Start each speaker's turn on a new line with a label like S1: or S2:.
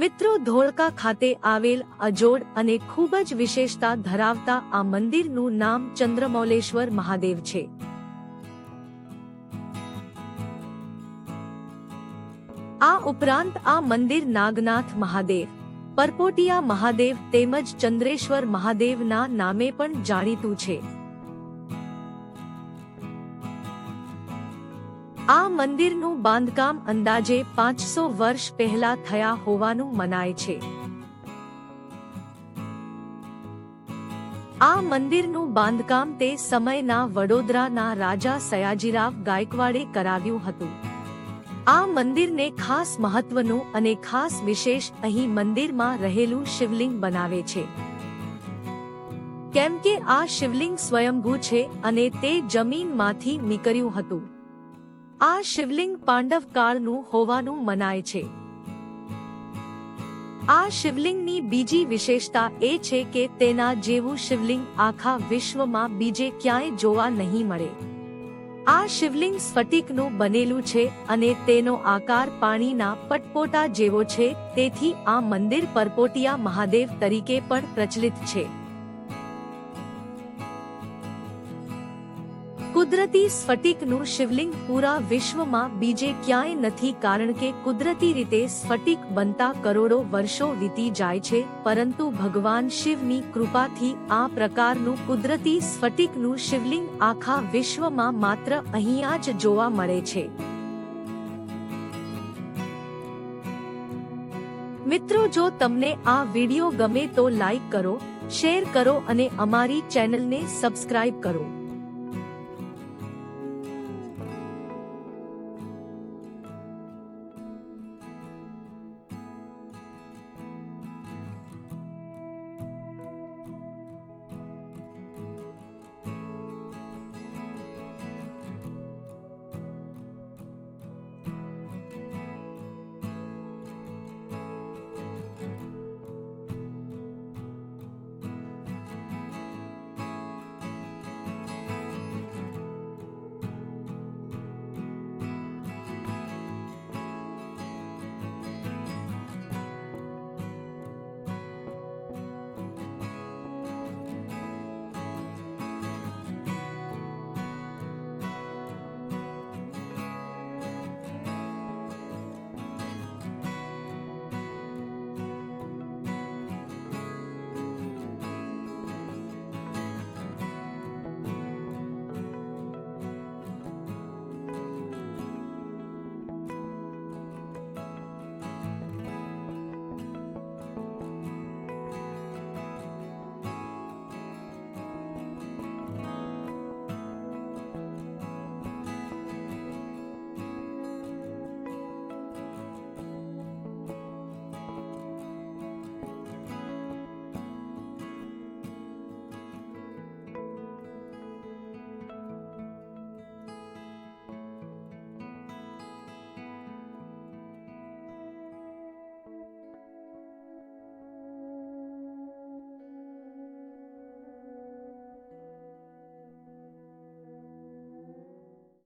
S1: મિત્રો ધોળકા ખાતે આવેલ અજોડ અને ખૂબ જ વિશેષતા ધરાવતા આ મંદિરનું નામ ચંદ્રમૌલેશ્વર મહાદેવ છે. આ ઉપરાંત આ મંદિર નાગનાથ મહાદેવ, પરપોટિયા મહાદેવ તેમજ ચંદ્રેશ્વર મહાદેવના નામે પણ જાણીતું છે. આ મંદિરનું બાંધકામ અંદાજે પાંચસો વર્ષ પહેલા થયા હોવાનું મનાય છે. આ મંદિરનું બાંધકામ તે સમયના વડોદરાના રાજા સયાજીરાવ ગાયકવાડે કરાવ્યું હતું. આ મંદિરને ખાસ મહત્વનું અને ખાસ વિશેષ અહીં મંદિરમાં રહેલું શિવલિંગ બનાવે છે. કેમ કે આ શિવલિંગ સ્વયંભૂ છે અને તે જમીનમાંથી નીકળ્યું હતું. આ શિવલિંગ પાંડવ કાળનું હોવાનું મનાય છે. આ શિવલિંગની બીજી વિશેષતા એ છે કે તેના જેવું શિવલિંગ આખા વિશ્વમાં બીજે ક્યાંય જોવા નહીં મળે. આ શિવલિંગ સ્ફટિકનું બનેલું છે અને તેનો આકાર પાણીના પટપોટા જેવો છે, તેથી આ મંદિર પરપોટિયા મહાદેવ તરીકે પણ પ્રચલિત છે. કુદરતી સ્ફટિકનું શિવલિંગ પૂરા વિશ્વમાં બીજે ક્યાંય નથી કારણ કે કુદરતી રીતે સ્ફટિક બનતા કરોડો વર્ષો વીતી જાય છે, પરંતુ ભગવાન શિવની કૃપાથી આ પ્રકારનું કુદરતી સ્ફટિકનું શિવલિંગ આખા વિશ્વમાં માત્ર અહીંયા જ જોવા મળે છે. મિત્રો, જો તમને આ વિડિયો ગમે તો લાઈક કરો, શેર કરો અને અમારી ચેનલને સબસ્ક્રાઇબ કરો.